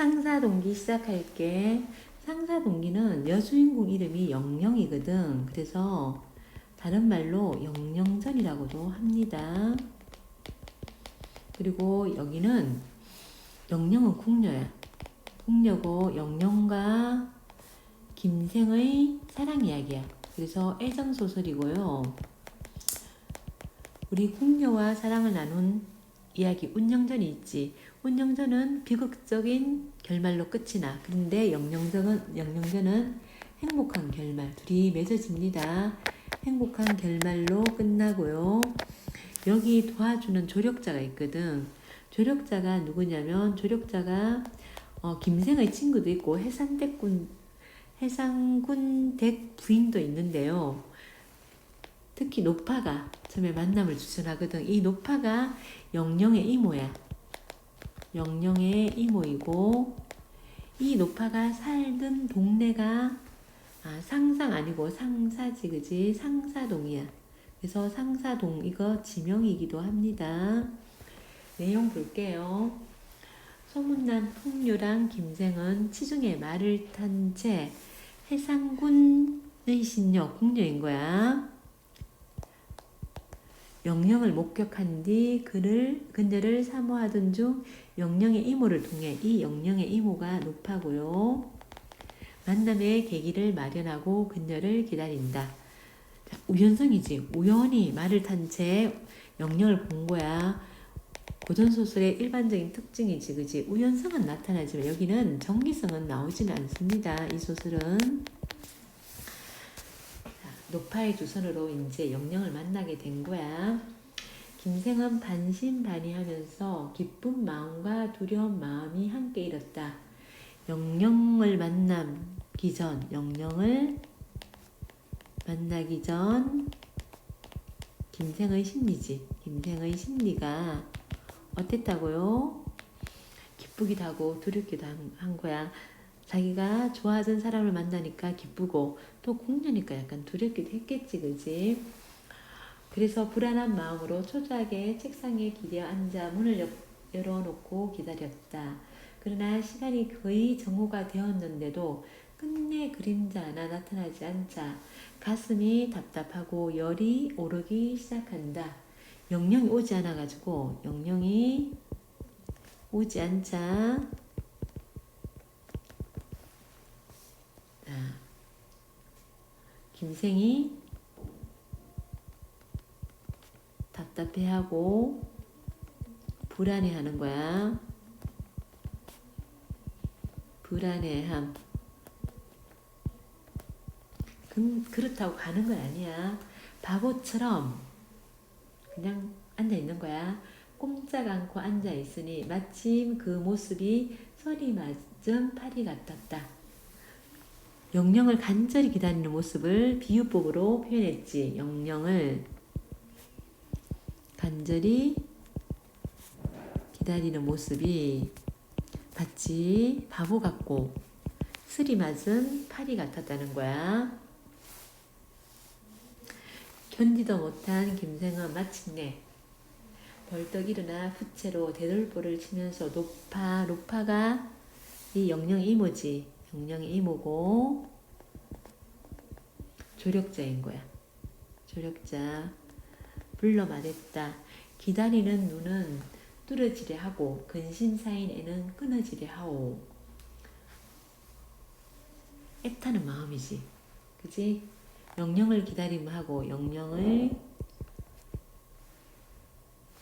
상사 동기 시작할게. 상사 동기는 여주인공 이름이 영영이거든. 그래서 다른 말로 영영전이라고도 합니다. 그리고 여기는 영영은 궁녀야. 궁녀고 영영과 김생의 사랑 이야기야. 그래서 애정 소설이고요. 우리 궁녀와 사랑을 나눈 이야기 운영전이 있지. 운영전은 비극적인 결말로 끝이 나. 근데 영영전은 영영전은 행복한 결말. 둘이 맺어집니다. 행복한 결말로 끝나고요. 여기 도와주는 조력자가 있거든. 조력자가 누구냐면 조력자가 어, 김생의 친구도 있고 해산대군 해상군 댁 부인도 있는데요. 특히 노파가 처음에 만남을 주선하거든. 이 노파가 영영의 이모야. 영영의 이모이고 이 노파가 살던 동네가 아, 상상 아니고 상사지 그지 상사동이야. 그래서 상사동 이거 지명이기도 합니다. 내용 볼게요. 소문난 풍류랑 김생은 치중에 말을 탄 채 해상군의 신녀 궁녀인 거야. 영영을 목격한 뒤 그를 그녀를 사모하던 중 영영의 이모를 통해 이 영영의 이모가 높아고요. 만남의 계기를 마련하고 그녀를 기다린다. 자, 우연성이지. 우연히 말을 탄 채 영영을 본 거야. 고전소설의 일반적인 특징이지, 그지? 우연성은 나타나지만 여기는 정기성은 나오지는 않습니다. 이 소설은. 자, 노파의 주선으로 이제 영영을 만나게 된 거야. 김생은 반신반의하면서 기쁜 마음과 두려운 마음이 함께 일었다. 영영을 만나기 전, 영영을 만나기 전 김생의 심리지. 김생의 심리가 어땠다고요? 기쁘기도 하고 두렵기도 한, 한 거야. 자기가 좋아하던 사람을 만나니까 기쁘고 또 공녀니까 약간 두렵기도 했겠지, 그지? 그래서 불안한 마음으로 초조하게 책상에 기대 앉아 문을 여, 열어놓고 기다렸다. 그러나 시간이 거의 정오가 되었는데도 끝내 그림자 하나 나타나지 않자 가슴이 답답하고 열이 오르기 시작한다. 영영이 오지 않아가지고 영영이 오지 않자 김생이 답답해하고 불안해하는 거야. 불안해함. 그, 그렇다고 가는 건 아니야. 바보처럼 그냥 앉아 있는 거야. 꼼짝 않고 앉아 있으니 마침 그 모습이 설이 맞은 파리 같았다. 영영을 간절히 기다리는 모습을 비유법으로 표현했지. 영영을 간절히 기다리는 모습이 마치 바보 같고 슬이 맞은 파리 같았다는 거야. 견디도 못한 김생은 마침내 벌떡 일어나 부채로 대돌보를 치면서 높아 높아가 이 영영의 이모지 영영의 이모고 조력자인 거야. 조력자. 불러 말했다. 기다리는 눈은 뚫어지려 하고 근심 사인 애는 끊어지려 하오. 애타는 마음이지. 그지 영영을 기다림하고 영영을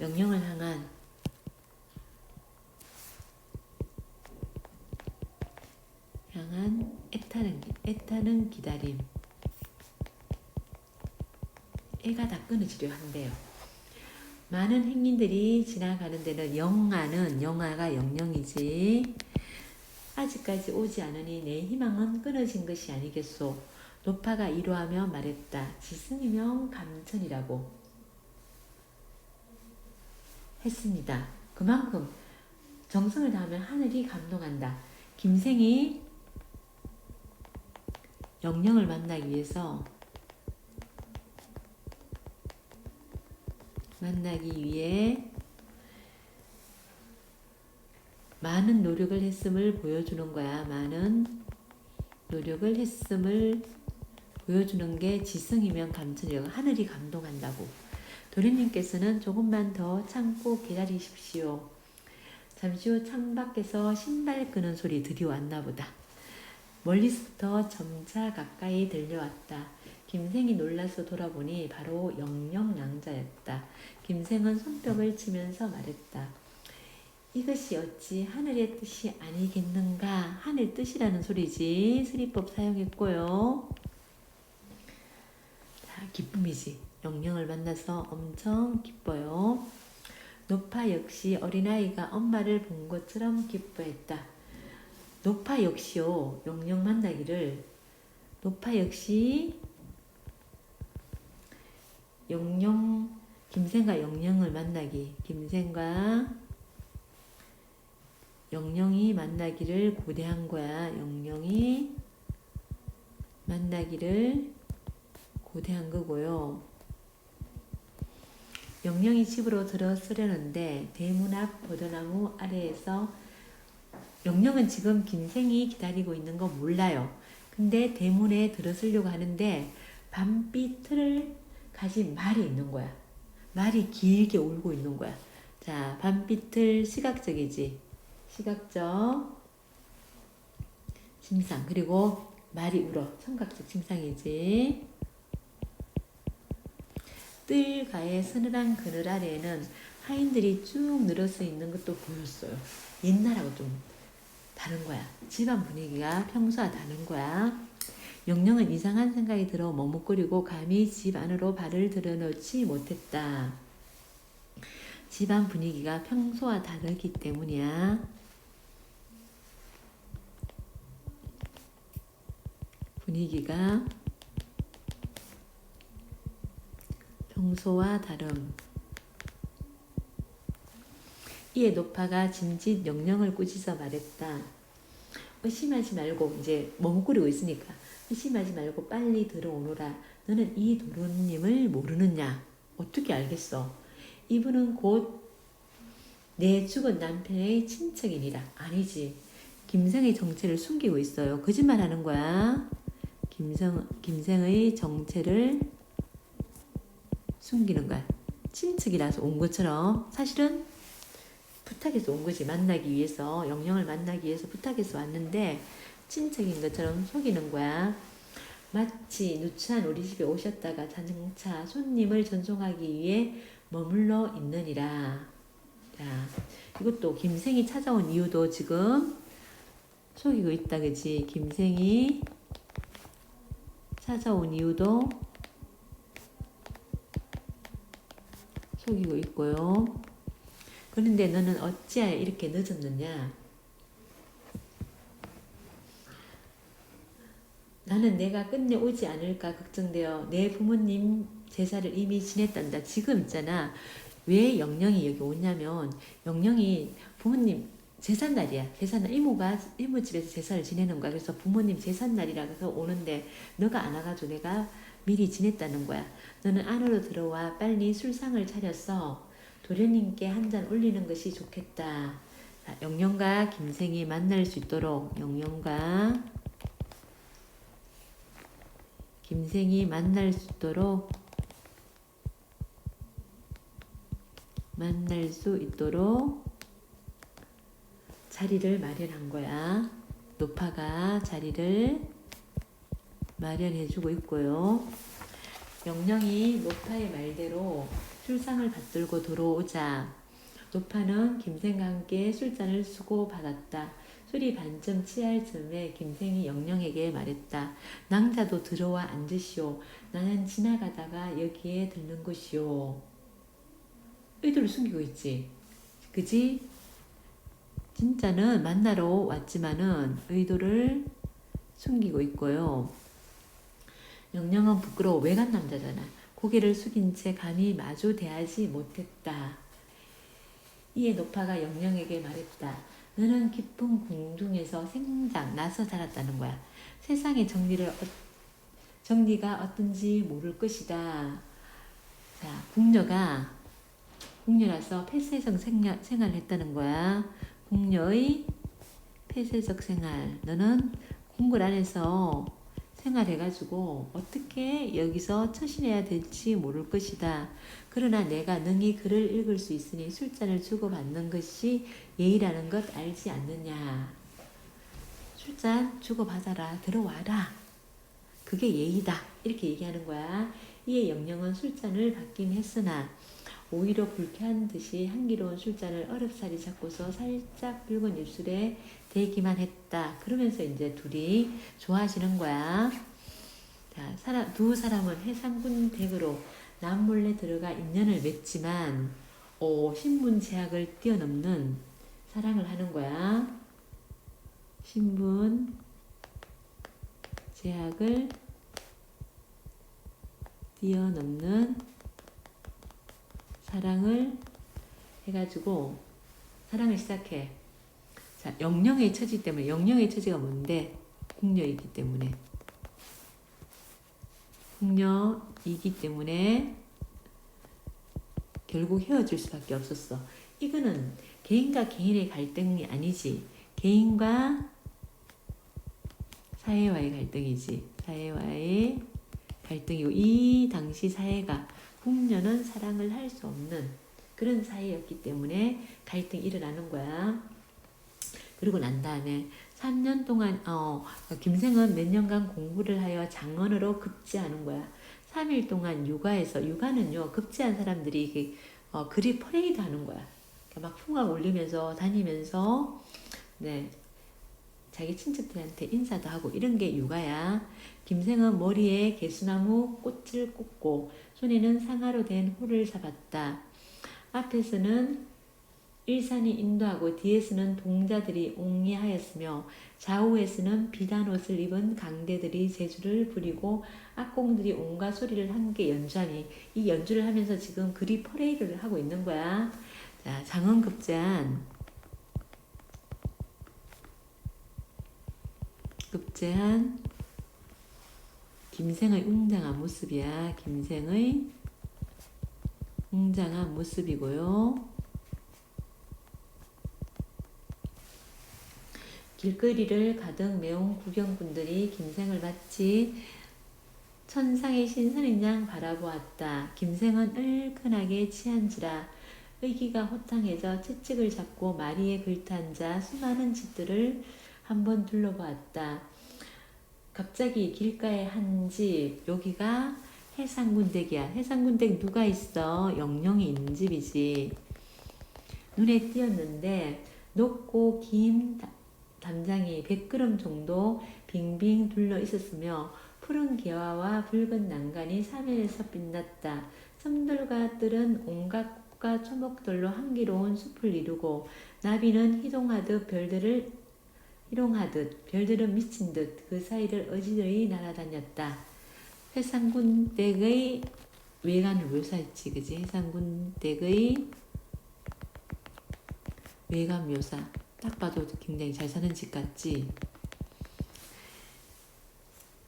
영영을 향한 향한 애타는 애타는 기다림 애가 다 끊어지려 한대요. 많은 행인들이 지나가는 데는 영아는 영아가 영영이지 아직까지 오지 않으니 내 희망은 끊어진 것이 아니겠소. 노파가 이로하며 말했다. 지승이명 감천이라고 했습니다. 그만큼 정성을 다하면 하늘이 감동한다. 김생이 영영을 만나기 위해서 만나기 위해 많은 노력을 했음을 보여주는 거야. 많은 노력을 했음을 보여주는 게 지성이면 감천이라고 하늘이 감동한다고. 도련님께서는 조금만 더 참고 기다리십시오. 잠시 후 창밖에서 신발 끄는 소리 들이왔나 보다. 멀리서부터 점차 가까이 들려왔다. 김생이 놀라서 돌아보니 바로 영영낭자였다. 김생은 손뼉을 치면서 말했다. 이것이 어찌 하늘의 뜻이 아니겠는가? 하늘 뜻이라는 소리지. 스리법 사용했고요. 자, 기쁨이지. 영영을 만나서 엄청 기뻐요. 노파 역시 어린아이가 엄마를 본 것처럼 기뻐했다. 노파 역시요, 영영 만나기를 노파 역시 영영 김생과 영영을 만나기 김생과 영영이 만나기를 고대한 거야. 영영이 만나기를 고대한 거고요. 영영이 집으로 들어서려는데 대문 앞 버드나무 아래에서 영영은 지금 김생이 기다리고 있는 거 몰라요. 근데 대문에 들어서려고 하는데 밤빛 틀을 가진 말이 있는 거야. 말이 길게 울고 있는 거야. 자, 밤빛을 시각적이지. 시각적 침상. 그리고 말이 울어. 청각적 침상이지. 뜰가의 서늘한 그늘 아래에는 하인들이 쭉 늘어서 있는 것도 보였어요. 옛날하고 좀 다른 거야. 집안 분위기가 평소와 다른 거야. 영영은 이상한 생각이 들어 머뭇거리고 감히 집 안으로 발을 들여놓지 못했다. 집안 분위기가 평소와 다르기 때문이야. 분위기가 평소와 다름. 이에 노파가 짐짓 영영을 꾸짖어 말했다. 의심하지 말고 이제 머뭇거리고 있으니까 의심하지 말고 빨리 들어오너라. 너는 이 도련님을 모르느냐? 어떻게 알겠어? 이분은 곧 내 죽은 남편의 친척이니라. 아니지. 김생의 정체를 숨기고 있어요. 거짓말하는 거야. 김생 김생의 정체를 숨기는 거야. 친척이라서 온 것처럼 사실은 부탁해서 온 거지. 만나기 위해서 영영을 만나기 위해서 부탁해서 왔는데 친척인 것처럼 속이는 거야. 마치 누추한 우리 집에 오셨다가 자동차 손님을 전송하기 위해 머물러 있느니라. 자, 이것도 김생이 찾아온 이유도 지금 속이고 있다, 그지? 김생이 찾아온 이유도 속이고 있고요. 그런데 너는 어찌하여 이렇게 늦었느냐? 나는 내가 끝내 오지 않을까 걱정되어 내 부모님 제사를 이미 지냈단다. 지금 있잖아. 왜 영영이 여기 오냐면 영영이 부모님 제삿날이야. 제삿날 이모가 이모 집에서 제사를 지내는 거야. 그래서 부모님 제삿날이라 해서 오는데 너가 안 와가지고 내가 미리 지냈다는 거야. 너는 안으로 들어와 빨리 술상을 차렸어. 도련님께 한 잔 올리는 것이 좋겠다. 자, 영영과 김생이 만날 수 있도록 영영과 김생이 만날 수 있도록 만날 수 있도록 자리를 마련한 거야. 노파가 자리를 마련해주고 있고요. 영영이 노파의 말대로 술상을 받들고 들어오자 노파는 김생과 함께 술잔을 수고 받았다. 술이 반쯤 취할 즈음에 김생이 영영에게 말했다. 낭자도 들어와 앉으시오. 나는 지나가다가 여기에 들는 것이오. 의도를 숨기고 있지. 그지? 진짜는 만나러 왔지만은 의도를 숨기고 있고요. 영영은 부끄러워 외간 남자잖아. 고개를 숙인 채 감히 마주 대하지 못했다. 이에 노파가 영영에게 말했다. 너는 깊은 궁중에서 생장 나서 자랐다는 거야. 세상의 정리를 어, 정리가 어떤지 모를 것이다. 자, 궁녀가 궁녀라서 생활, 생활을 했다는 거야. 궁녀의 폐쇄적 생활. 너는 궁궐 안에서 생활해가지고 어떻게 여기서 처신해야 될지 모를 것이다. 그러나 내가 능히 글을 읽을 수 있으니 술잔을 주고받는 것이 예의라는 것 알지 않느냐. 술잔 주고받아라. 들어와라. 그게 예의다. 이렇게 얘기하는 거야. 이의 영령은 술잔을 받긴 했으나 오히려 불쾌한 듯이 향기로운 술잔을 어렵사리 잡고서 살짝 붉은 입술에 대기만 했다. 그러면서 이제 둘이 좋아하시는 거야. 자, 사람, 두 사람은 해상군 댁으로 남몰래 들어가 인연을 맺지만 오, 신분 제약을 뛰어넘는 사랑을 하는 거야. 신분 제약을 뛰어넘는 사랑을 해가지고 사랑을 시작해. 자, 영령의 처지 때문에 영령의 처지가 뭔데? 궁녀이기 때문에 궁녀이기 때문에 결국 헤어질 수밖에 없었어. 이거는 개인과 개인의 갈등이 아니지. 개인과 사회와의 갈등이지. 사회와의 갈등이고 이 당시 사회가 궁녀는 사랑을 할 수 없는 그런 사회였기 때문에 갈등이 일어나는 거야. 그리고 난 다음에 3년 동안 어 김생은 몇 년간 공부를 하여 장언으로 급제하는 거야. 3일 동안 육아에서 육아는요 급제한 사람들이 이게 어, 그리 퍼레이드 하는 거야. 그러니까 막 풍악 올리면서 다니면서 네 자기 친척들한테 인사도 하고 이런 게 육아야. 김생은 머리에 개수나무 꽃을 꽂고 손에는 상아로 된 호를 잡았다. 앞에서는 일산이 인도하고 뒤에서는 동자들이 옹리하였으며 좌우에서는 비단 옷을 입은 강대들이 제주를 부리고 악공들이 온갖 소리를 함께 연주하니 이 연주를 하면서 지금 그리 퍼레이드를 하고 있는 거야. 자, 장원급제한 급제한 김생의 웅장한 모습이야. 김생의 웅장한 모습이고요. 길거리를 가득 메운 구경꾼들이 김생을 마치 천상의 신선인 양 바라보았다. 김생은 얼큰하게 취한지라 의기가 호탕해져 채찍을 잡고 마리에 긁탄자 수많은 집들을 한번 둘러보았다. 갑자기 길가에 한 집, 여기가 해상군댁이야. 해상군댁 누가 있어? 영령이 있는 집이지. 눈에 띄었는데 높고 긴 담장이 100그릇 정도 빙빙 둘러 있었으며 푸른 개화와 붉은 난간이 사면에서 빛났다. 섬들과 뜰은 온갖 꽃과 초목들로 향기로운 숲을 이루고 나비는 희동하듯 별들을 희롱하듯 별들은 미친 듯 그 사이를 어지러이 날아다녔다. 해상군 댁의 외관을 묘사했지, 그지? 해상군 댁의 외관 묘사. 딱 봐도 굉장히 잘 사는 집 같지?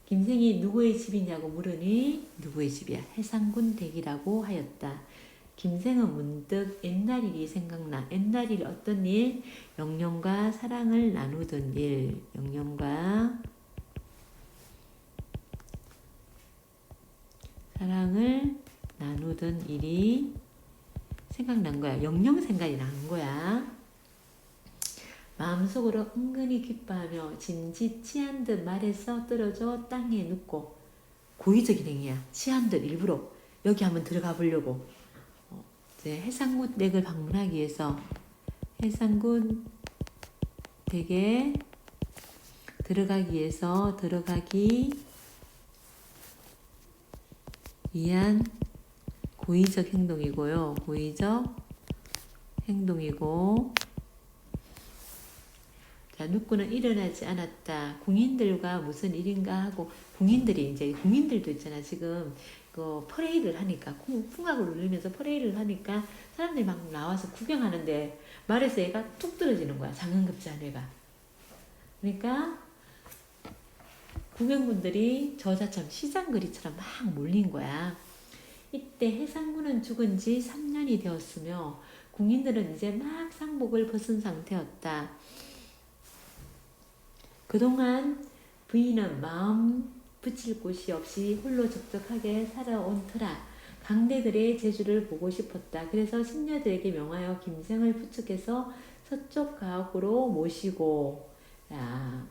김생이 누구의 집이냐고 물으니 누구의 집이야? 해상군 댁이라고 하였다. 김생은 문득 옛날 일이 생각나. 옛날 일 어떤 일? 영령과 사랑을 나누던 일. 영령과 사랑을 나누던 일이 생각난 거야. 영령 생각이 난 거야. 마음속으로 은근히 기뻐하며 진지 취한 듯 말해서 떨어져 땅에 눕고 고의적인 행위야. 취한 듯 일부러 여기 한번 들어가 보려고 어, 이제 해상군 댁을 방문하기 위해서 해상군 댁에 들어가기 위해서 들어가기 위한 고의적 행동이고요. 고의적 행동이고 자, 누구는 일어나지 않았다. 궁인들과 무슨 일인가 하고 궁인들이 이제 궁인들도 있잖아. 지금 그 퍼레이드를 하니까 풍악을 울리면서 퍼레이드를 하니까 사람들이 막 나와서 구경하는데 말에서 얘가 툭 떨어지는 거야. 장은급제한 애가. 그러니까 구경분들이 저자처럼 시장거리처럼 막 몰린 거야. 이때 해상군은 죽은 지 3년이 되었으며 궁인들은 이제 막 상복을 벗은 상태였다. 그동안 부인은 마음 붙일 곳이 없이 홀로 적적하게 살아온 터라 강대들의 재주를 보고 싶었다. 그래서 신녀들에게 명하여 김생을 부축해서 서쪽 가옥으로 모시고 야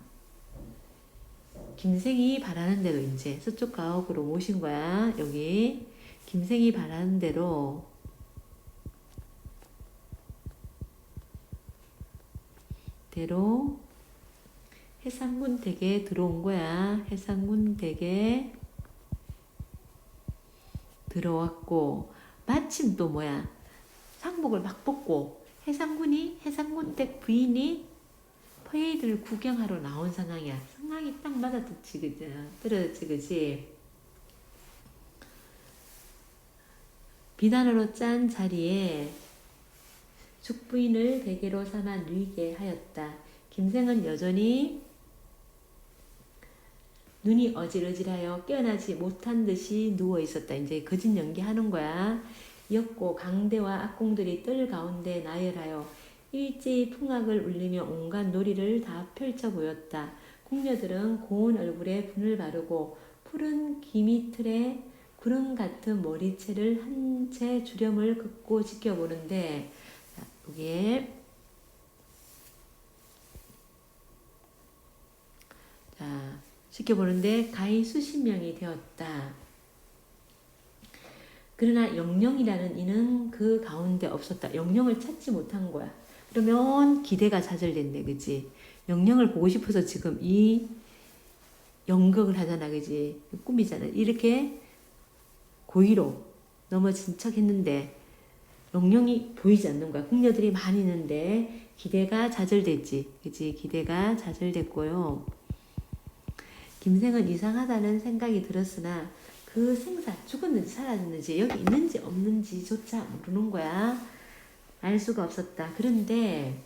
김생이 바라는 대로 이제 서쪽 가옥으로 모신 거야. 여기 김생이 바라는 대로 대로 해상군 댁에 들어온 거야. 해상군 댁에 들어왔고 마침 또 뭐야 상복을 막 벗고 해상군이 해상군 댁 부인이 퍼레이드를 구경하러 나온 상황이야. 상황이 딱 맞아떨지 그지? 떨어졌지 그지? 비단으로 짠 자리에 죽부인을 대게로 삼아 누이게 하였다. 김생은 여전히 눈이 어질어질하여 깨어나지 못한 듯이 누워 있었다. 이제 거짓 연기하는 거야. 이었고 강대와 악공들이 뜰 가운데 나열하여 일제히 풍악을 울리며 온갖 놀이를 다 펼쳐 보였다. 궁녀들은 고운 얼굴에 분을 바르고 푸른 기미틀에 구름 같은 머리채를 한 채 주렴을 긋고 지켜보는데 자, 여기에 자 지켜보는데 가히 수십 명이 되었다. 그러나 영령이라는 이는 그 가운데 없었다. 영령을 찾지 못한 거야. 그러면 기대가 좌절된대, 그지? 영령을 보고 싶어서 지금 이 연극을 하잖아, 그지? 꿈이잖아. 이렇게 고의로 넘어진 척 했는데, 영령이 보이지 않는 거야. 궁녀들이 많이 있는데, 기대가 좌절됐지. 그지? 기대가 좌절됐고요. 김생은 이상하다는 생각이 들었으나, 그 생사, 죽었는지 살았는지, 여기 있는지 없는지조차 모르는 거야. 알 수가 없었다. 그런데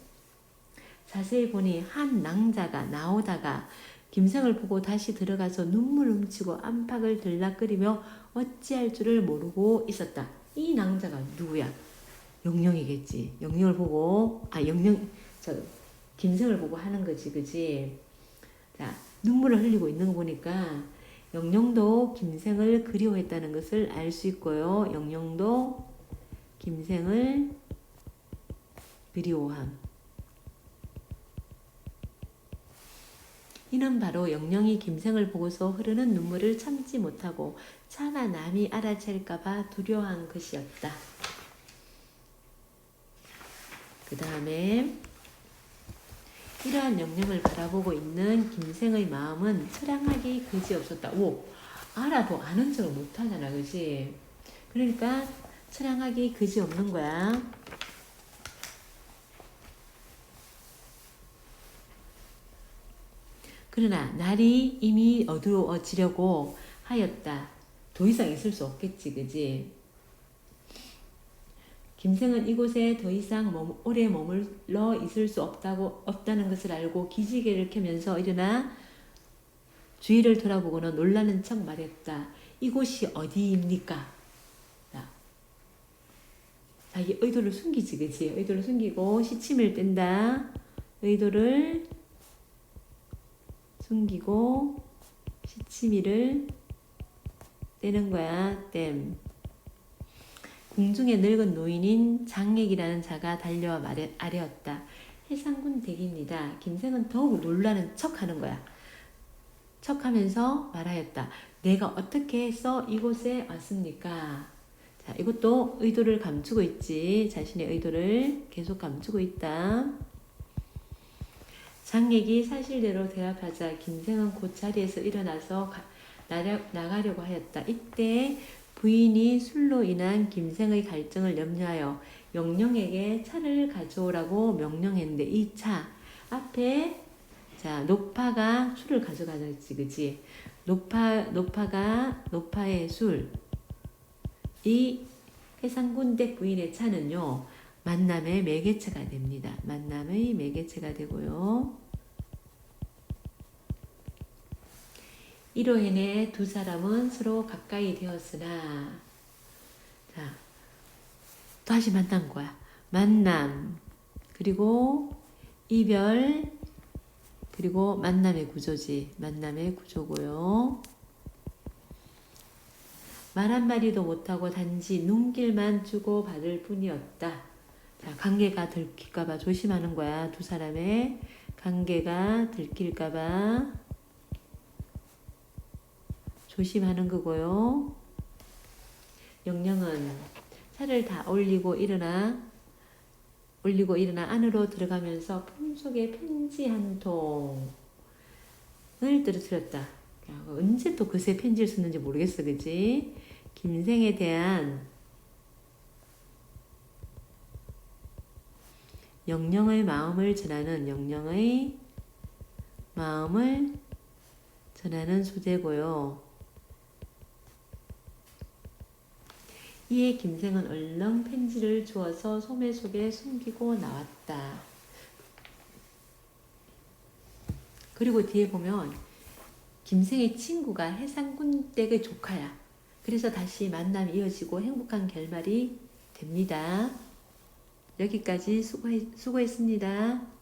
자세히 보니 한 낭자가 나오다가 김생을 보고 다시 들어가서 눈물 훔치고 안팎을 들락거리며 어찌할 줄을 모르고 있었다. 이 낭자가 누구야? 영령이겠지. 영령을 보고 아 영령 저 김생을 보고 하는 거지, 그지? 자 눈물을 흘리고 있는 거 보니까 영령도 김생을 그리워했다는 것을 알 수 있고요. 영령도 김생을 그리워함. 이는 바로 영령이 김생을 보고서 흐르는 눈물을 참지 못하고 차마 남이 알아챌까봐 두려워한 것이었다. 그 다음에 이러한 영령을 바라보고 있는 김생의 마음은 처량하기 그지없었다. 오, 알아도 아는 척을 못하잖아, 그지? 그러니까 처량하기 그지없는 거야. 그러나 날이 이미 어두워지려고 하였다. 더 이상 있을 수 없겠지, 그지? 김생은 이곳에 더 이상 머무, 오래 머물러 있을 수 없다고 없다는 것을 알고 기지개를 켜면서 일어나 주위를 돌아보고는 놀라는 척 말했다. 이곳이 어디입니까? 자, 자기 의도를 숨기지, 그지? 의도를 숨기고 시침을 뗀다. 의도를 숨기고 시치미를 떼는 거야. 땜. 궁중의 늙은 노인인 장액이라는 자가 달려와 말해, 아뢰었다. 해상군 댁입니다. 김생은 더욱 놀라는 척 하는 거야. 척 하면서 말하였다. 내가 어떻게 해서 이곳에 왔습니까? 자, 이것도 의도를 감추고 있지. 자신의 의도를 계속 감추고 있다. 장액이 사실대로 대답하자 김생은 곧 자리에서 일어나서 가, 나려, 나가려고 하였다. 이때 부인이 술로 인한 김생의 갈증을 염려하여 영령에게 차를 가져오라고 명령했는데 이 차 앞에 자 노파가 술을 가져가졌지 그지 노파 노파가 노파의 술. 이 해상군대 부인의 차는요 만남의 매개체가 됩니다. 만남의 매개체가 되고요 이로 인해 두 사람은 서로 가까이 되었으나 자 다시 만난 거야. 만남, 그리고 이별, 그리고 만남의 구조지. 만남의 구조고요. 말 한마디도 못하고 단지 눈길만 주고 받을 뿐이었다. 자, 관계가 들킬까봐 조심하는 거야. 두 사람의 관계가 들킬까봐 조심하는 거고요. 영령은 차를 다 올리고 일어나 올리고 일어나 안으로 들어가면서 품속에 편지 한 통을 떨어뜨렸다. 야, 언제 또 그새 편지를 썼는지 모르겠어, 그지? 김생에 대한 영령의 마음을 전하는 영령의 마음을 전하는 소재고요. 이에 김생은 얼렁 편지를 주어서 소매 속에 숨기고 나왔다. 그리고 뒤에 보면 김생의 친구가 해상군 댁의 조카야. 그래서 다시 만남이 이어지고 행복한 결말이 됩니다. 여기까지 수고했, 수고했습니다.